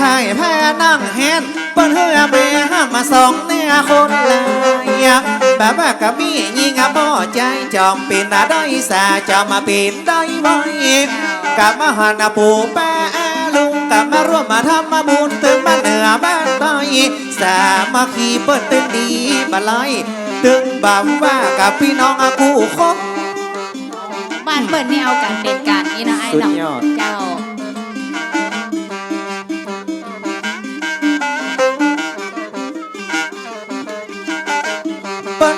ไทยแพ้นั่งแฮนเปิ้นเฮือแม่ห้ามมาสองเนี่ยคนลายแบบว่ากับมียิงอะพ่อใจจอมเป็นอะได้สาจอมมาเป็นได้บ่อยกลับมาหันอาปู่ป้าอาลุงกลับมาร่วมมาทำมาบุญตึงบ้านเหนือบ้านใต้สามาคีเปิ้นตึงดีบาไลยตึงบ่าวว่ากับพี่น้องอากูคบบ้านเปิดนี่เอาการเป็นการนี่นะไอ้สุดเนาะยอดเจ้า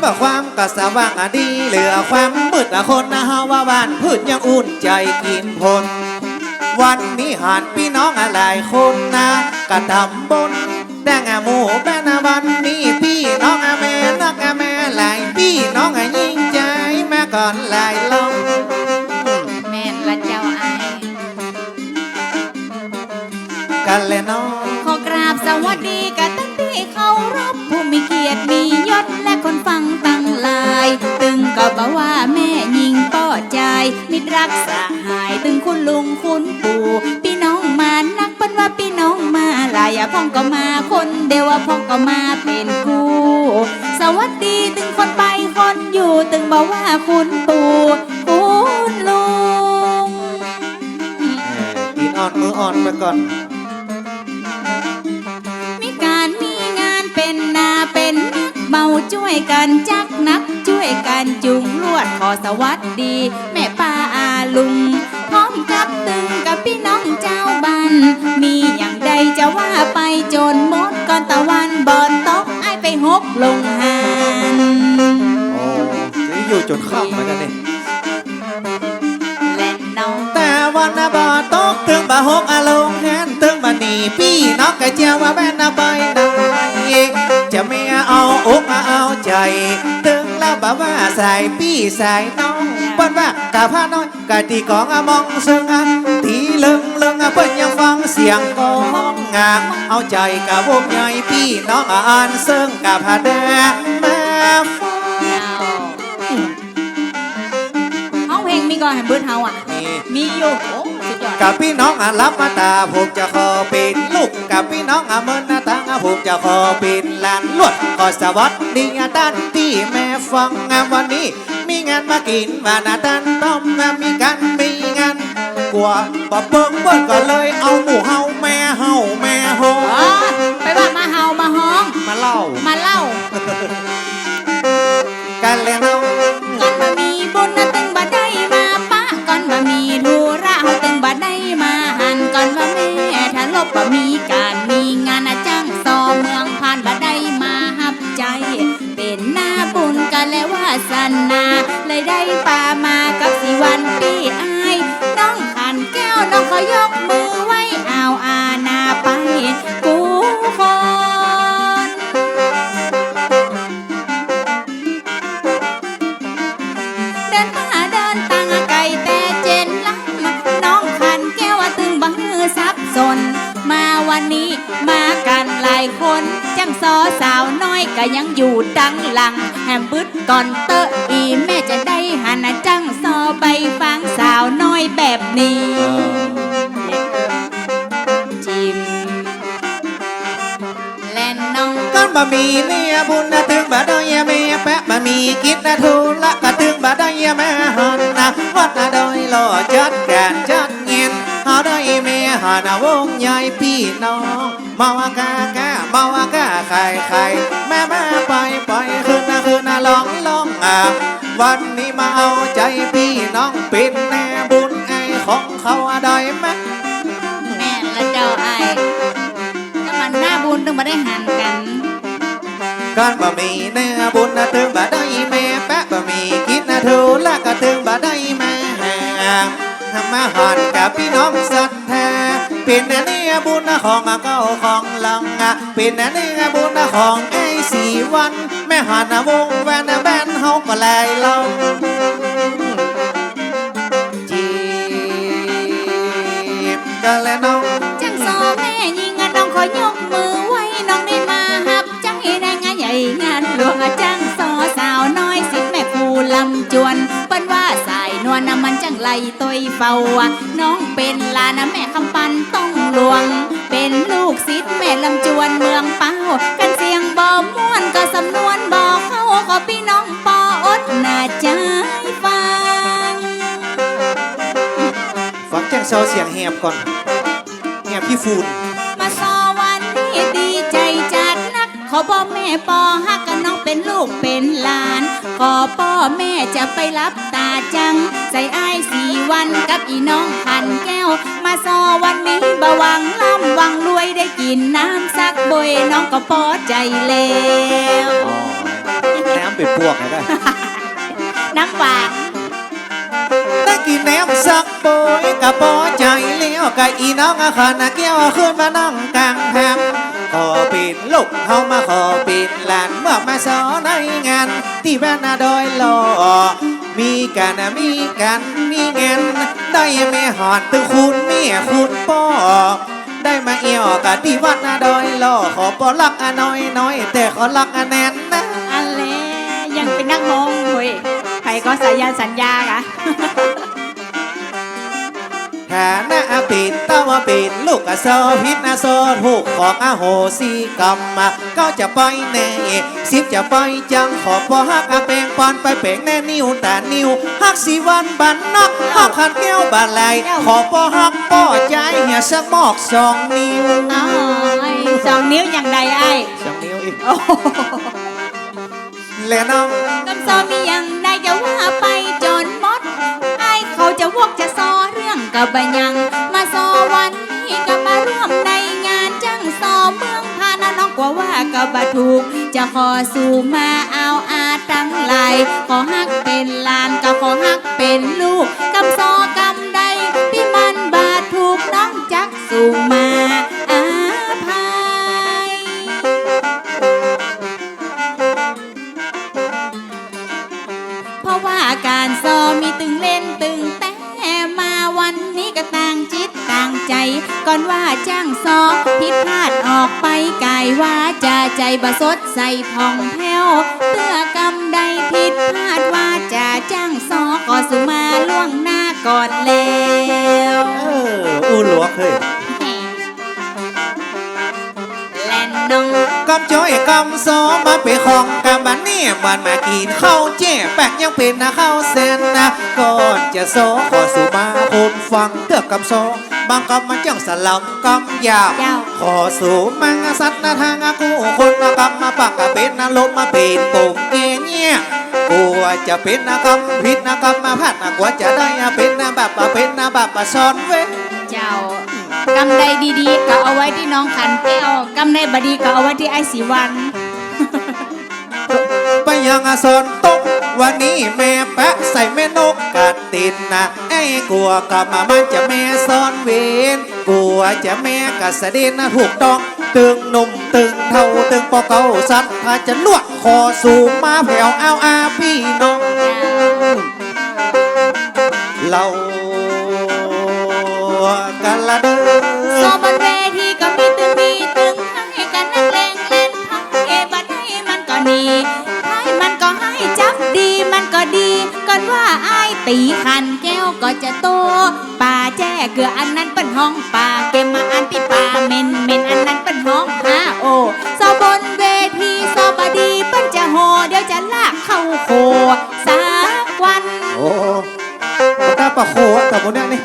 เปิ้นบอกความก็สว่างอะดี เหลือความมืดอะคนนะฮะว่าบ้านพืชยังอุ่นใจกินพล วันนี้หานพี่น้องอะหลายคนนะกระทำบนแดงอะหมูแม่นะวันนี้พี่น้องอะแม่นักอะแม่หลายพี่น้องอะยิ่งใจแม่ก่อนหลายลองแม่นละเจ้าไอ้กันเลยน้องขอกราบสวัสดีกับตั้งที่ เคารพผู้มีเกียรติมียศและคนฟังตั้งหลาย ตึงก็บอกว่าแม่ยิงป้อใจ มิตรรักสหาย ตึงคุณลุงคุณปู่พี่น้องมานักปนว่าพี่น้องมาหลายะพ่องก็มาคนเดียวพ่องก็มาเป็นกูสวัสดีตึงคนไปคนอยู่ตึงบอกว่าคุณปู่คุณลุงอ่อกินอ่อนมืออ่อนไปก่อน ช่วยกันจักนัก ช่วยกันจุงลวดขอสวัสดี แม่ป้าอาลุง พร้อมกับตึงกับพี่น้องเจ้าบ้านมีอย่างใดจะว่าไปจนหมดก่อนตะวันบอดตกไอายไปหกลงหานโอ้จะอยู่จนค่ำเหมือนกันเนี่ยและน้องแต่วันน่ะบ่ตกถึงบ่หกอาลงแฮนถึงบ่หนีพี่น้องก็เจียวว่าแม่น เอาใจถึงแล้วบ่ว่าใส่พี่ใส่น้องเปิ้นว่ากะพาน้อยกะตีกองอะมองซึ่งอันทีลึงลึงอะเปิ้นยังฟังเสียงกองงางเอาใจกะวงใหญ่พี่น้องอะอ่านซึ่งกะพาแดมาฟังเจ้าห้องเพลงมีก่อนแฮมเบิร์ดเฮาอะนี่มีอยู่โอ้สุดยอดกับพี่น้องอารับมาตาผมจะขอเป็นลูกกับพี่น้องอาเมิน หน้าตางผมจะขอเป็นหลานลวดขอสวัสดีอาตันที่แม่ฟังงานวันนี้ มีงานมากินมาหน้าตันต้อมงานมีกันมีงานกว่าปะเปิงเบิ้ลก็เลยเอาหมูเฮาแม่เฮาแม่โฮอ๋อไปว่ามาเฮามาฮ้อง มาเล่ามาเล่ากันแล้วเนาะก่อนมามีบุญนะตึงบ่ได้มาปะก่อนมามีธุระเฮาตึงบ่ได้มาหันก่อนว่าแม่ถ้าลบบ่มีกา ก็ยังอยู่ดังหลัง แฮมบึดก่อนเตออีแม่จะได้หันจังซอไปฟังสาวน้อยแบบนี้จิมและน้องกันบะมีเนี่ยบุญนะถึงบะได้แม่แปะบะมีกินนะทุละก็ถึงบะได้แม่หันนะวัดนะดอยรอจัดการจัดเงียนหาได้แม่ หานะวงใหญ่พี่น้องมาวากากามาว่ากาไข่ไข่แม่แม่ไปไปคืนนะคืนนะลองลองอะวันนี้มาเอาใจพี่น้องเป็นแน่บุญไอของเขาอะได้ไหมแม่และเจ้าไอ้ก็มันหน้าบุญตึงมาได้หันกันการบะหมี่เนื้อบุญนะถึงบะได้แม่แปะบะหมี่กินนะทูละก็ถึงบะได้แม่ทำมาหันกับพี่น้องศรัทธา เป็นเนี่ยบุญของเก้าของลังเป็นเนี่ยบุญของไอ้สี่วัน แม่หันวงแวนแบนเฮาก็แลเราจีบกันแล้วน้องจังซอแม่ยิงน้องขอยกมือไว้น้องได้มาฮับจังให้ได้งานใหญ่งานหลวงจังซอสาวน้อยสิแม่ครูลำจวนเปิ้นว่าสายนวลน้ำมันจังไหลต้อยเฝ้าน้องเป็นลานะแม่คำปัน หลวง เป็นลูกศิษย์แม่ลำจวนเมืองเป้า กันเสียงบ่ม่วนก็สำนวนบ่เข้าขอพี่น้องปออดหน้าใจฟัง ฟังแจ้งเซาเสียงแหบก่อนแหบพี่ฟูนมาสอวันนี้ดีใจจัดนัก ขอพ่อแม่ปอฮักกันน้อง เป็นลูกเป็นหลานขอพ่อแม่จะไปรับตาจังใส่อ้ายสี่วันกับอีน้องพันแก้ว มาสอวันนี้บหวังล่ำหวังรวยได้กินน้ำสักบยน้องก็พอใจแล้วน้ำเป็นพวกไงได้ น้ำหวานได้กินแหนมสัก โบยกะพอใจเลี้ยวกะอีน้องอาคานะแก้วขึ้นมานั่งกลางแฮมขอปิดลูกเฮามาขอปิดหลานเมื่อมาสอนในงาน ที่บ้านนาดอยหล่อมีกันมีกันมีเงินได้แม่หอดตึงคุณแม่คุณพ่อได้มาเอี่ยวกะที่วัดนาดอยหล่อขอปอลักอะน้อยน้อยแต่ขอลักอะแน่นนะอันเลยังเป็นนักมองเว้ยใครก็สายันสัญญากะ ฐานะปิดเต้าว่าปิดลูกอะโซพิษนะโซถูกของอโหสิกรรมมาก็จะไปแน่สิบจะไปจังขอพอฮักอะแปลงปอนไปเป่งแน่นิ้วแต่นิ้วฮักสีวันบันนอกฮักขันแก้วบานไหลขอพอฮักป้อใจเหี่ยสมอกสองนิ้วอ้ายสองนิ้วอย่างใดไอ้ายสองนิ้วอีกโอ้โหและน้องกำซอมีอย่างใดจะว่าไป กับบยังมาสอวันนี้ก็มาร่วมในงานจังสอเมืองพานะน้องกว่าว่ากับบะถูก จะขอสู่มาเอาอาตั้งไหลขอฮักเป็นลานก็ขอฮักเป็นลูก ใส่ผ่องแผ้วเตื้อกำใดผิดพลาดว่าจะจ้างซอก็สุมาล่วงหน้าก่อนแล้วเอออู้หลวกเฮ้ยแลนน้องกำจ้อยกำโซมาเป็นของกำบันนี่มันมากินข้าวเจ๊แปกยังเป็นนะข้าวเส้นนะก่อนจะโซขอสู่มาคนฟังเกือกกำโซบางกำมันจังสลัมกำยาวเจ้า ขอสู่มังสัตว์นะทางอากูคนนะกำมาปักกะเป็นนะลมมาเป็นปุ่มเงี้ยเงี้ยกลัวจะเป็นนะกำผิดนะกำมาพัดนะกว่าจะได้อะเป็นนะแบบอะเป็นนะแบบอะซ้อนเว้ยเจ้ากำใดดีๆก็เอาไว้ที่น้องขันแก้วกำใดบดีก็เอาไว้ที่ไอ้สีวันไปยังอาสนตก วันนี้แม่แปะใส่แม่นกกัดติดนะไอ้กลัวกลับมามันจะแม่ซ่อนเวนกลัวจะแม่กัดสะเดนนะถูกต้อง ตึงหนุ่มตึงเท่าตึงปอเก่าสัตว์ถ้าจะลวดคอสูงมาแผ่วเอาอาพี่น้อง เรา เกลืออันนั้นเป็นห้องป่าเกมมาอันที่ป่าเมนเมนอันนั้นเป็นห้องฮาโอโซบนเวทีโซบดีเปิ้นจะโหเดี๋ยวจะลากเข้าโคสักวันโอ้ปากกาปะโคอะแต่บนเนี้ยนี่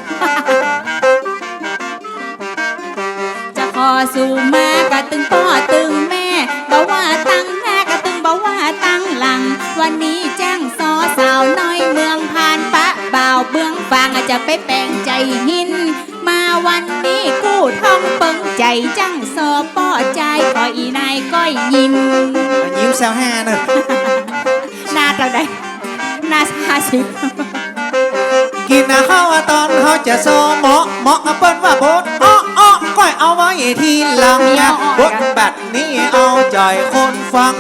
จะขอสู่มากะตึงพ่อตึงแม่บอกว่าตั้งหน้ากะตึงบอกว่าตั้งหลัง วันนี้จ้างซอสาวน้อยเมืองผ่านปะบ่าวเบื้องฟางอาจจะไปแปลงใจ หิน มาวันนี้กู้ท่องเปิงใจจ้างซอป้อใจขออีนายก้อยยิ้มอันยิ้มแซวแห่เนอะหน้าเราได้หน้าห้าสิบกินนะข้าวอะตอนเขาจะโซเหมาะเหมาะอะเปิ้นว่าบดอ้ออ้อก้อยเอาไว้ทีหลังนะบดแบบนี้เอาใจคนฟัง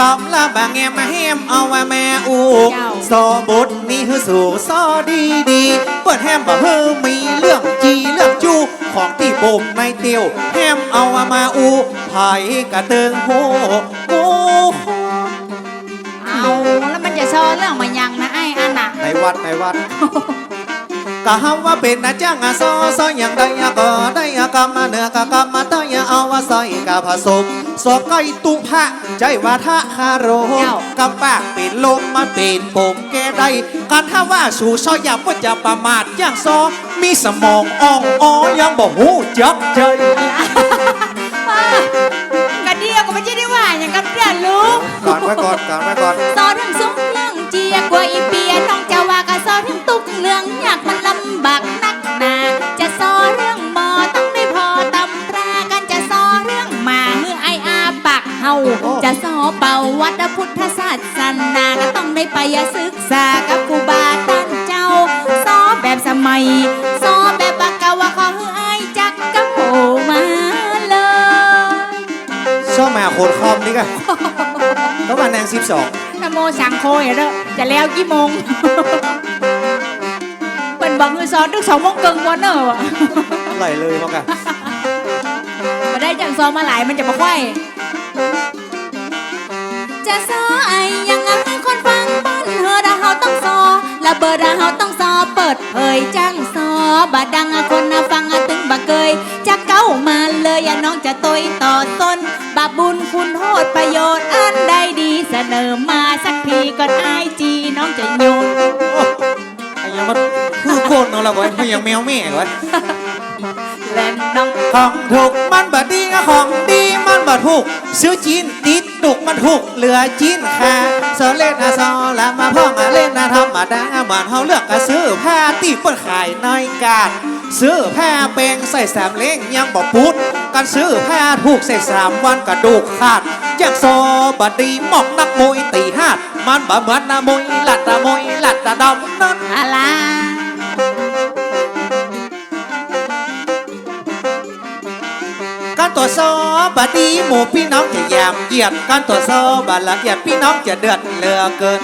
กำละบางแงมาแฮมเอาไว้แม่อูกโซบดนี่คือสู่ซอดีดีๆเปิดแฮมบ่เฮือมีเรื่องจีเรื่องจูของที่บ่มในเตียวแฮมเอาไว้มาอูไผ่กระเติงโหโอ้เอาแล้วมันจะซอเรื่องมายังนะไอ้อันน่ะในวัดในวัดก็เฮาว่าเป็นนะจ้างอะซอซออย่างใดอะก็ได้อะกรรมมาเนื้อกะกรรมมาเตยอะเอาว่าซอยกะผสม สอกก้อยตุพะใจว่าทะคาโรกับปากเป็นลมมาเป็นปมแกได้การถ้าว่าสู่ซอยอย่าว่าจะประมาทอย่างซอมีสมองอ่องอ้อยังบอกหูจักใจกระเดียวก็ไม่ใช่ได้ว่าอย่างกับเพื่อนลูกก่อนไว้ก่อนก่อนไว้ก่อนสอนเรื่องสูงเรื่องเจียกว่าอีเปียน้องจะว่าก็สอนเรื่องตุกเรื่องยากมันลำบาก เป่าวัดพุทธศาสนาก็ต้องได้ไปศึกษากับครูบาท่านเจ้าสอนแบบสมัยสอนแบบบากาวะขอให้อายจักกับโผมาเลยชอบมาโคตรคอมนี่กันก็มาแนงสิบสองนะโมสังโฆเด้อจะแล้วกี่โมงเป็นบอกมือซ้อนดึกสองโมงเกิงวันเนอะไหลเลยมั้งกันมาได้จังซ้อมมาหลายมันจะมาควาย จะซอไอยังไงคนฟังบ้านเฮอดาเฮาต้องซอระเบิดาเฮาต้องซอเปิดเผยจังซอบาดังอะคนน่ะฟังอะตึงบะเกยจะเก้ามาเลยอย่าน้องจะตยต่อต้นบาบุญคุณโทษประโยชน์อันใดดีเสนอมาสักทีก่อนไอจีน้องจะโยนไอ้ยังมันคือโคตรเนาะละเว้ยมันยังแมวแม่เว้ย เล่นน้องของถูกมันบดดีอะของดีมันบดถูกซื้อจีนติดตุกมันถูกเหลือจีนค่าโซเล่นอะซอละมาพ่องอะเล่นอะธรรมดาเหมือนเฮาเลือกอะซื้อผ้าตีเปิดขายในการซื้อผ้าแปลงใส่สามเล้งยังบ่ปุดกันซื้อผ้าถูกใส่สามวันกระดูกขาดจากโซบดีหมอกนักมวยตีห้าดมันบ่เหมือนนะมวยหลัดนะมวยหลัดนะดำนั่นอะไร ตรวจสอบบดีหมู่พี่น้องจะยามเหยียดการตรวจสอบบละเอียดพี่น้องจะเดือดเหลือเกิน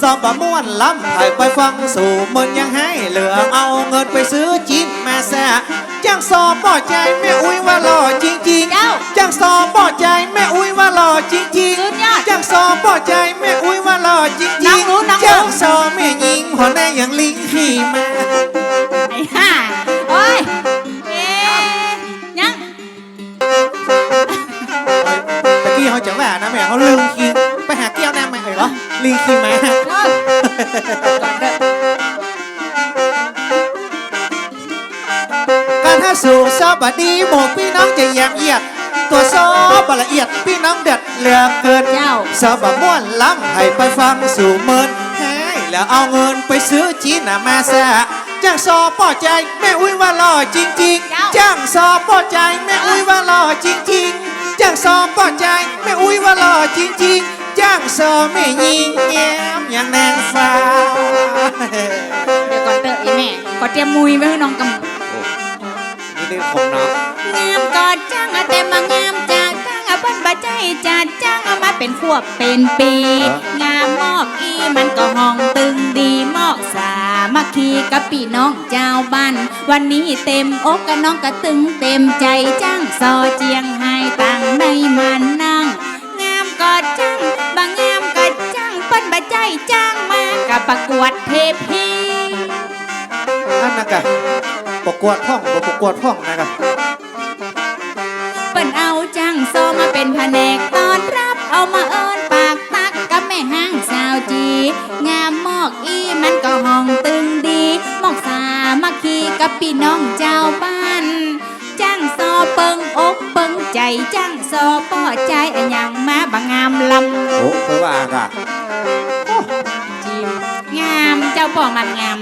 สอบบะม่วนล้ำให้ไปฟังสู่มันยังให้เหลือเอาเงินไปซื้อจีนมาแซะจังสอบบ่ใจแม่อุ้ยว่าหล่อจริงเจ้าๆจังสอบบ่ใจแม่อุ้ยว่าหล่อจริงสุดยอดๆจังสอบบ่ใจแม่อุ้ยว่าหล่อจริงๆน้องรู้น้องรู้จังสอบแม่ยิงหัวแน่อย่างลิงขี่มาไอ้ห่าโอ้ย กี้เขาจะว่านะแม่เขาลืมคิงไปหาแก้วน้ำมาเอ้ยเหรอลิงขี่มาเออก่อนเด้อการถ้าสู่ซอบบดีหมู่พี่น้องจะยามเหยียด ตัวซอบละเอียดพี่น้องเด็ดเหลือเกินเจ้าซอบบม่วนล้ำให้ไปฟังสู่เมินให้แล้วเอาเงินไปซื้อจีนน่ะมาซะจ้างซอป้อใจแม่อุ้ยว่าหล่อจริง ๆ จ้างซอป้อใจแม่อุ้ยว่าหล่อจริงๆ จ้างซอป้อใจแม่อุ้ยว่าหล่อจริงๆจ้างซอแม่ยิงแย้มอย่างนางฟ้าเดี๋ยวก่อนเด้อไอ้แม่ขอเตรียมมุยไว้ให้น้องกำนี่เรื่องของน้องงามกอดจ้างอะแต่มางาม จากจ้างอะเพิ่นบ่ใจจัดจ้างเอะมาเป็นขวบเป็นปี งามมอกอีมันก็ห้องตึงดีมอกสามัคคีกับพี่น้องเจ้าบ้านวันนี้เต็มอกกับน้องก็ตึงเต็มใจจ้างซอเจียงไห้ต่างในมันนั่งงามกอดจ้างบางงามก็จ้างเปิ้นบ่ใจจ้างมากับประกวดเทพีอันนั้นกะประกวดพ่องประกวดพ่องนะกะ เอาจ้างซอมาเป็นแผนกตอนรับเอามาเอินปากตักกับแม่ห้างสาวจี งามมอกอีมันก็ห้องตึงดีมอกสามัคคีกับพี่น้องเจ้าบ้านจ้างซอเปิงอกเปิงใจจ้างซอป้อใจอะหยังมาบางงามลโอ้เคยว่ากะำจีมงามเจ้าป้อมันงาม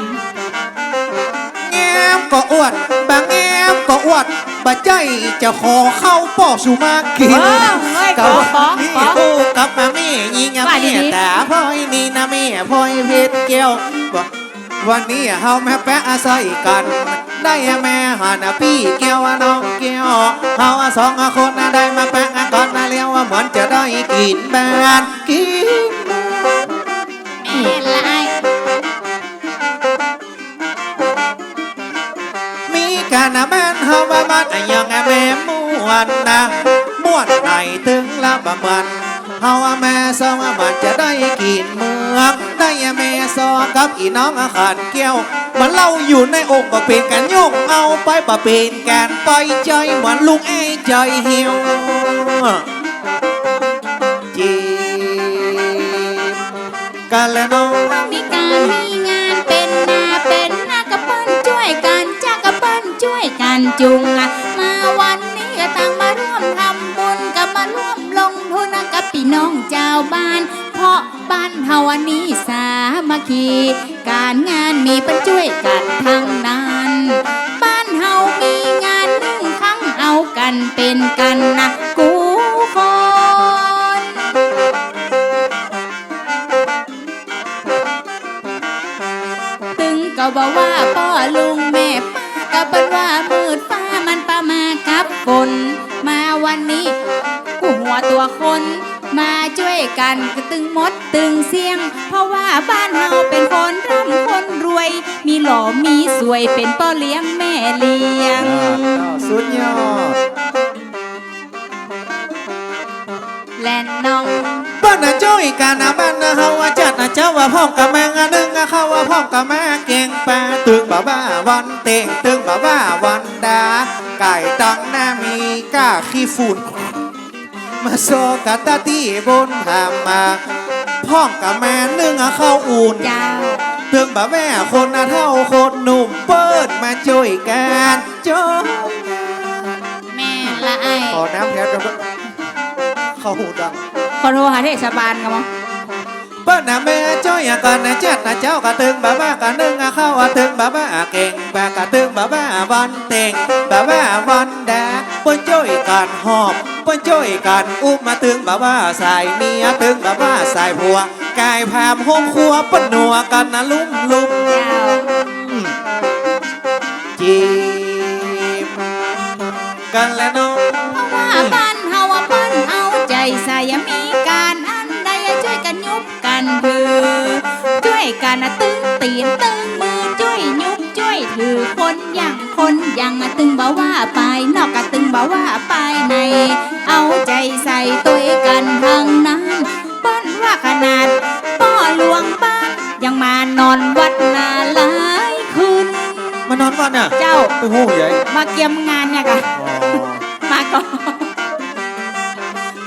แง้มก็อวดบางแง้มก็อวด บ่ใจจะขอเข้าป่อสุมากินเออเฮ้ยขกัอบขอนี่ขอโอ้กับมาแม่ยิงอะว่าแม่ดีๆแต่พ่อยนี่นะแม่พ่อยเพชรแก้วบอกวันนี้เฮาแม่แปะอาศัยกัน ได้แม่หานะพี่แก้วอะน้องแก้วเฮาสองคนน่ะได้มาแปะกันนะแล้วว่าเหมือนจะได้กินบ้านกินแม่ล การนะแม่นเฮาว่ามันยังอะแม่ม่วนนะม่วนไหนถึงละบะมันเฮาว่าแม่สว่ามันจะได้กินเมืองได้แม่ซอกับอีน้องอาขานแก้วมันเล่าอยู่ในอกก็เป็นกันโยกเอาไปปะเป็นการปล่อยใจเหมือนลูกไอ้ใจเหี่ยวจีกันแล้วน้องมีการมี จุง มาวันนี้ก็ต่างมาร่วมทำบุญกับมาร่วมลงทุนกับพี่น้องเจ้าบ้าน เพราะบ้านเฮาอันนี้สามัคคี การงานมีปันช่วยกันทั้งนั้น หัวตัวคน มาช่วยกันกตึงมดตึงเสียง เพราะว่าบ้านเฮาเป็นคนร่ำคนรวย มีหล่อมีสวยเป็นพ่อเลี้ยงแม่เลี้ยง สุดยอดและน้องบ้านนะจ้อยกันนะบ้านนะเฮาว่าจัดนะเจ้าว่าพ่องกับแม่งะนึงอะเขาว่าพ่องกับแม่เก่งแปาตึงบ่าบ้าวันเต่งตึงบ่าบ้าวันดาไก่ตังหน้ามีก้าขี้ฝุ่น มาโซกะตาที่บนทามมาพ่องกับแม่นึ่งอะเข้าอุ่นเจ้าตึงบ่าแม่คนน่ะเท่าคนหนุ่มเปิดมาช่วยกันจ้อยแม่ละไอขอน้ำแพ้กันด้วยเข้าหูดังขอโทรหาเทศบาลกันมั้งเปิ้นน่ะแม่จ้อยอะกันน่ะจัดน่ะเจ้ากะตึงบ่าบ้ากะนึ่งอะเข้าอะตึงบ่าบ้าเก่งบากะตึงบ่าบ้าวันเต่งบ่าบ้าวันดาเปิ้นจ้อยกันหอบ ปนจ้อยกันอุ้มมาตึงบ่าบ้าใส่เมียตึงบ่าบ้าใส่ผัวกายพามห้องครัวปิ้นนัวกันนะลุ่มลุ่มจีบกันแล้วน้องว่าบ้านเฮาว่าบ้านเอาใจใส่มีการอันใดช่วยกันยุบกันถือช่วยกันนะตึงตีนตึงมือช่วยยุบช่วยถือคนอย่างคนอย่างอะตึงบ่าว่าไปนอกกะตึงบ่าว่าไปใน ใจใส่ตัวกันทั้งนั้นเปิ้นว่าขนาดป้อหลวงบ้านยังมานอนวัดนาหลายคืนมานอนวันน่ะเจ้าไปหูใหญ่มาเกียมงานเนี่ยกะมาก่อน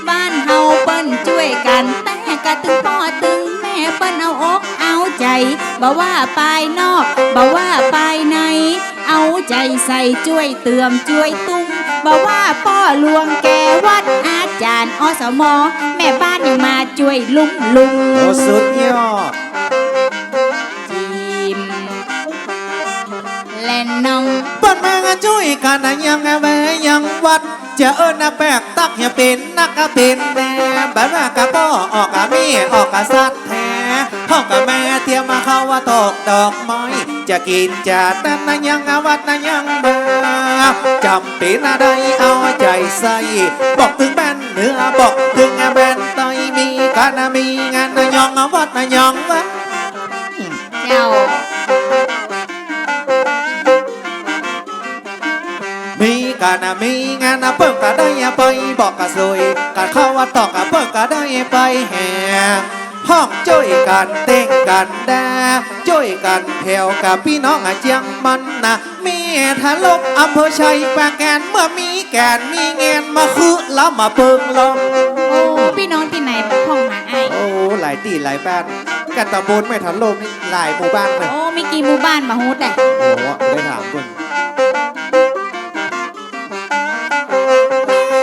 บ้านเฮาเปิ้นช่วยกันแต่กะตึงพ่อตึงแม่เปิ้นเอาอกเอาใจบ่ว่าปลายนอกบ่ว่าปลายใน เอาใจใส่ช่วยเตือมช่วยตุ้ มบ่ว่าพ่อหลวงแกวัดอาจารย์อสมแม่บ้านยังมาช่วยลุงลุงโอ้สุดยอดจิมและน้องเปิ้นมากันช่วยกันนะยังไงแม่ยังวัดจะเอิ้นนะแปกตักอย่าเป็นนักกะเป็นแน่บ้านว่ากะพ่อออกกะมีออกกะสัตว์แท้พ่อกะแม่เตรียมมาเข้าว่าตกดอกไม้จะกินจะแต่นนะยังอะวัดนะยังมา จำเป็นอะไรเอาใจใส่ บอกถึงแบนเหนือบอกถึงแบนใต้มีกันนะมีงานนะยองอะวัดนะยองวะเจ้ามีกันนะมีงานนะเพิ่งก็ได้ไปบอกกะสวยกันเข้าว่าตอกกะเพิ่งก็ได้ไปแห่ ห้องช่วยกันเต้งกันแดช่วยกันแผ่วกับพี่น้องอาเจียงมันนะมีทะลกอำเภอชัยปราแกนเมื่อมีแกนมีเงนมาคือแล้วมาเปิงลมโอ้พี่น้องที่ไหนพ่องหาไอ้ายโอ้หลายตีหลายบ้านกันตะบนไม่ทันลมนี่หลายหมู่บ้านเลยโอ้มีกี่หมู่บ้านมาฮูดแต่โอ้ได้ถามคน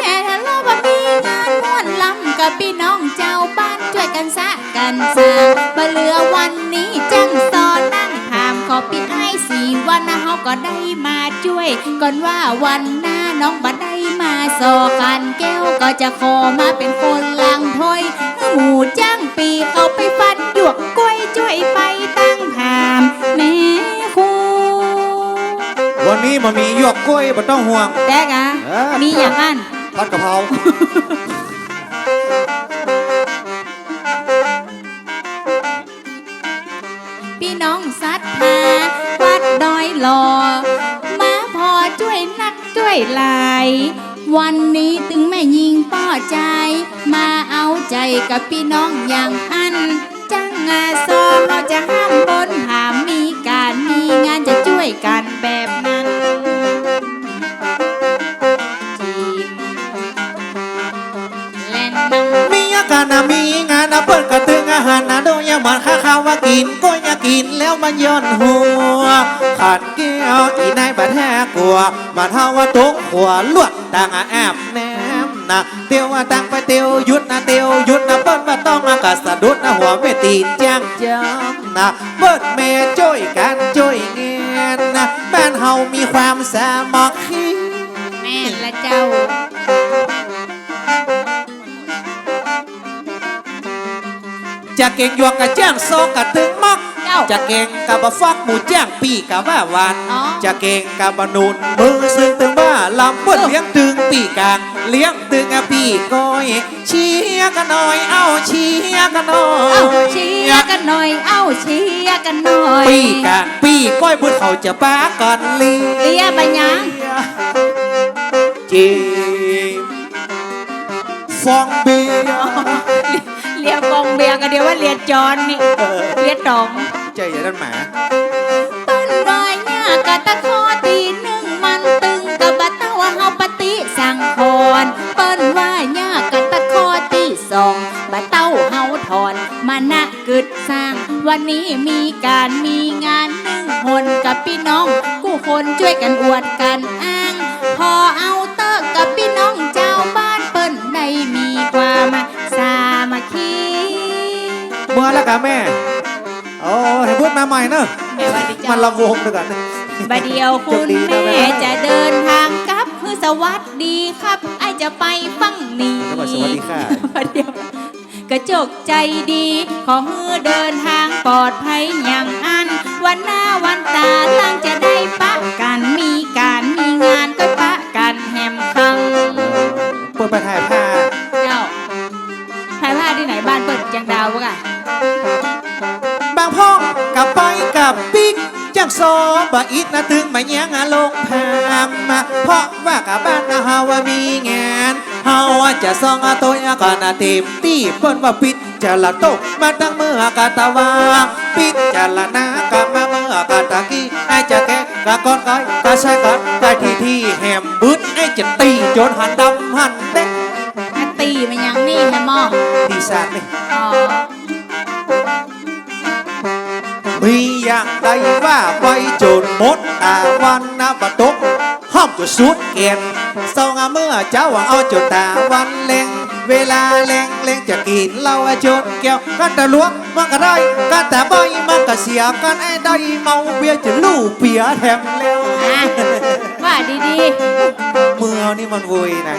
แค่ทะเลาะว่ามีงานม่วนลำกับพี่น้องเจ้าบ้านช่วยกันสะ กันสร้างบ่เหลือวันนี้จังซอนนั่งถามขอปิดให้สี่วันนะเฮาก็ได้มาช่วย ก่อนว่าวันหน้าน้องบ่ได้มาสอกันแก้วก็จะขอมาเป็นคนล้างถ้วยหมูจ้างปีเขาไปฟันหยวกกล้วยช่วยไปตั้งหามแม่ครูวันนี้มามีหยวกกล้วยไม่ต้องห่วงแดกอะเออมีอย่างอันผัดกะเพรา พี่น้องสัตธาวัดดอยหลอมาพอช่วยนักช่วยหลาย วันนี้ถึงแม่ยิงป้อใจ มาเอาใจกับพี่น้องอย่างอัน จังงาซอเราจะห้ามบนหามมีการมีงานจะช่วยกันแบบนั้นจีมแลนนังมีอาการนะมีงานนะเปิ้นกระตึงอาหารนะดยยังมันข้าข้าวว่า กินก็อยากกินแล้วมันย้อนหัวขาดแก้วอีนายบาดแท้กลัวมาเท่าว่าตกหัวลวดต่างอแอบแนมนะเตียวว่าตั้งไปเตียวหยุดนะเตียวหยุดนะเปิ้นว่าต้องมากระสะดุดนะหัวไม่ตีนจ้างจำนะเปิ้นแม่ช่วยกันช่วยเงินนะบ้านเฮามีความสามัคคีแม่ละเจ้า จะเก่งหยวกกะแจ้งซอกกะตึงมักเจ้าจะเก่งกับบะฟักหมูแจ้งปีกับว่าวันอ๋อจะเก่งกับบะนุนมือซึ่งตึงบ้าลำเปิ้นเลี้ยงตึงปีกลางเลี้ยงตึงอะปีก้อยเชียร์กันหน่อยเอ้าเชียร์กันหน่อยเอ้าเชียร์กันหน่อย เอ้าเชียร์กันหน่อยปีกลางปีก้อยบุญเขาจะป้ากันลีเลียบะหยังจีมฟองเบียร์ เลียบองเบียร์ก็เดียวว่าเลียจอนนี่เลียตองใจอย่าดันหมาต้นรอยเนี่ยกะตะคอตีหนึ่งมันตึงกะบะเต้าเฮาปฏิสังคอนเปิ้นว่าเนี่ยกะตะคอตีสองบะเต้าเฮาถอนมานะกึดสร้าง วันนี้มีการมีงานหนึ่งคนกับพี่น้องกู้คนช่วยกันอวดกันอ้าง พอเอา เมื่อแล้วกะแม่โอ้ให้พูดมาใหม่เนอะแม่ว่าดิมัเจ้านละวงด้วยกันบาเดียวคุณโชคดีนะแม่แม่ จะเดินทางกลับคือสวัสดีครับไอจะไปฟังนี้แล้วก็สวัสดีค่ะบาเดียวกระจกใจดี ขอฮือเดินทางปลอดภัยอย่างอัน วันหน้าวันตาหลังจะได้ปะกันมีการมีงานก็ จังโซบะอิดนะถึงมาแย้งอาลงพามมาเพราะว่ากับบ้านนะฮาว่ามีงานเฮาว่าจะซ่องอาตัวยาก่อนอาเต็มตีเปิ้นว่าปิดจะละโตกมาตั้งเมื่อกาตะวาปิดจะละนากะมาเมื่อกาตะกี้ไอจะแกะกะก้อนก้อยกะใช้ก้อนกะที่ที่แหมบึ้ดไอจะตีจนหันดำหันเด็กอะตีมันยังนี่แฮมอดีซาดนี่อ๋อ มีอย่างใดว่าไปจนหมดอาวันนาบตกห้อมจะสุดเกียนเศร้างาเมื่อเจ้าว่าเอาจนตาวันเล็งเวลาเล็งเล็งจะกินเหล้าจนแก้วกันแต่ลวงมันก็ได้กันแต่ใบมันก็เสียกันไอ้ได้เมาเบียร์จะลู่เปียแถมแล้วอะว่าดีๆเมื่อนี่มันวุยนะ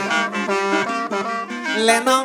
และน้อง